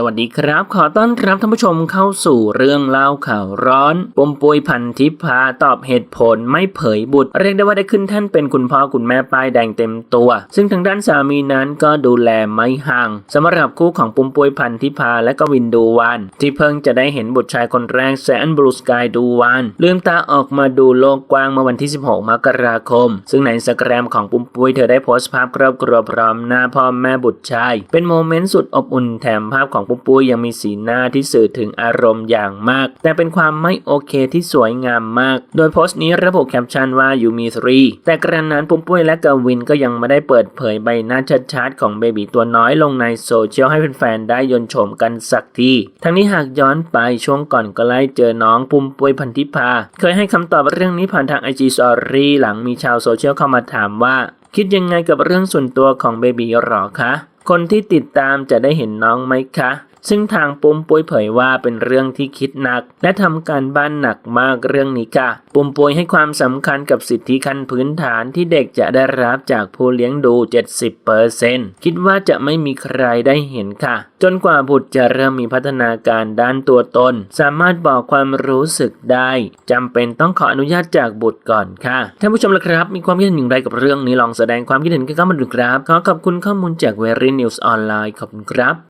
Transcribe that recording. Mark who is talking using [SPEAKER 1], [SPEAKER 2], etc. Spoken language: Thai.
[SPEAKER 1] สวัสดีครับ ขอต้อนรับท่านผู้ชมเข้าสู่เรื่องเล่าข่าวร้อน ปมปุยพันทิพาตอบเหตุผลไม่เผยบุตร เรียกได้ว่าได้ขึ้นท่านเป็นคุณพ่อคุณแม่ป้ายแดงเต็มตัว ซึ่งทางด้านสามีนั้นก็ดูแลไม่ห่างสำหรับคู่ของปุมปุยพันทิพาและก็วินดูวานที่เพิ่งจะได้เห็นบุตรชายคนแรกแสนบลูสกายดูวานลืมตาออกมาดูโลกกว้างเมื่อวันที่ 16 มกราคม ซึ่งในสแกรมของปุมปุยเธอได้โพสต์ภาพครอบครัวพร้อมหน้าพ่อแม่บุตรชาย เป็นโมเมนต์สุดอบอุ่นแถมภาพของปุมปุ้ยยังมีสีหน้าที่สื่อถึงอารมณ์อย่างมาก แต่เป็นความไม่โอเคที่สวยงามมาก โดยโพสต์นี้ระบุแคปชั่นว่าอยู่มีทรีแต่กระนั้นปุมปุ้ยและกวินก็ยังไม่ได้เปิดเผยใบหน้าชัดๆของเบบีตัวน้อยลงในโซเชียลให้แฟนๆได้ยนชมกันสักทีทั้งนี้หากย้อนไปช่วงก่อนก็ไล่เจอน้องปุ้มปุ้ยพันธิพา เคยให้คำตอบเรื่องนี้ผ่านทาง IG Story หลังมีชาวโซเชียลเข้ามาถามว่า คิดยังไงกับเรื่องส่วนตัวของเบบีหรอคะ คนที่ติดตามจะได้เห็นน้องไหมคะ ซึ่งทางปุ้มปุ้ยเผยว่าเป็นเรื่องที่คิดหนัก และทำการบ้านหนักมากเรื่องนี้ค่ะปุ้มปุ้ยให้ความสำคัญกับสิทธิขั้นพื้นฐานที่เด็กจะได้รับจากผู้เลี้ยงดู 70%คิดว่าจะไม่มีใครได้เห็นค่ะ จนกว่าบุตรจะเริ่มมีพัฒนาการด้านตัวตน สามารถบอกความรู้สึกได้จำเป็นต้องขออนุญาตจากบุตรก่อนค่ะท่านผู้ชมละครับ มีความคิดเห็นอย่างไรกับเรื่องนี้ลองแสดงความคิดเห็นกันเข้ามาดูครับขอขอบคุณข้อมูลจากเวรินิวส์ออนไลน์ขอบคุณครับ